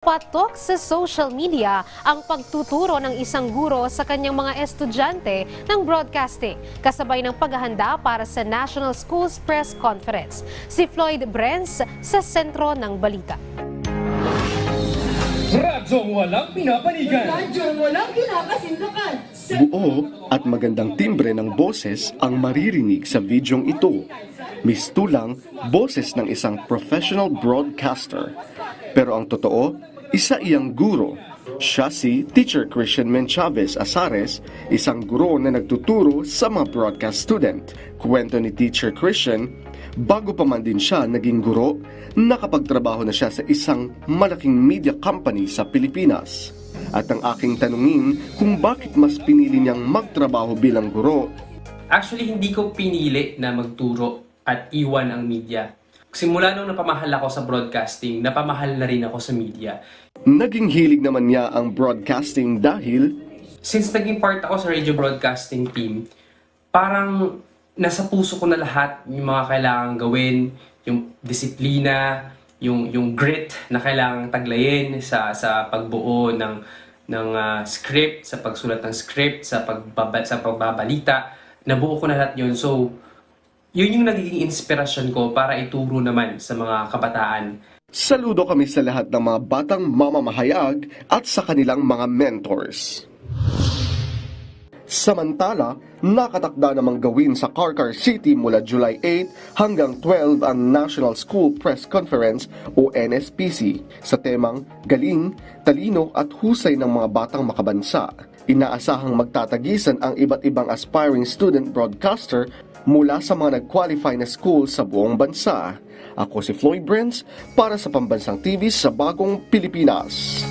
Patok sa social media ang pagtuturo ng isang guro sa kanyang mga estudyante ng broadcasting kasabay ng paghahanda para sa National Schools Press Conference. Si Floyd Brenz sa sentro ng balita. Radyong walang pinapanigan. Radyong walang kinakasintakan. Buo at magandang timbre ng boses ang maririnig sa videong ito. Mistulang boses ng isang professional broadcaster. Pero ang totoo, isa iyang guro. Siya si Teacher Christian Menchavez Asares, isang guro na nagtuturo sa mga broadcast student. Kwento ni Teacher Christian, bago pa man din siya naging guro, nakapagtrabaho na siya sa isang malaking media company sa Pilipinas. At ang aking tanungin kung bakit mas pinili niyang magtrabaho bilang guro, Actually, hindi ko pinili na magturo at iwan ang media. Simula nung napamahal ako sa broadcasting, napamahal na rin ako sa media. naging hilig naman niya ang broadcasting dahil Since naging part ako sa radio broadcasting team, parang nasa puso ko na lahat yung mga kailangan gawin, yung disiplina, yung yung grit na kailangang taglayin sa sa pagbuo ng ng ah, script, sa pagsulat ng script, sa pagbaba, sa pagbabalita. Nabuo ko na lahat yun. So, yun yung nagiging inspirasyon ko para ituro naman sa mga kabataan saludo kami sa lahat ng mga batang mamamahayag at sa kanilang mga mentors. Samantala, nakatakda namang gawin sa Karkar City mula July 8 hanggang 12 ang National School Press Conference o NSPC sa temang Galing, Talino at Husay ng mga Batang Makabansa. Inaasahang magtatagisan ang iba't ibang aspiring student broadcaster mula sa mga nag-qualify na school sa buong bansa. Ako si Floyd Brents para sa Pambansang TV sa Bagong Pilipinas.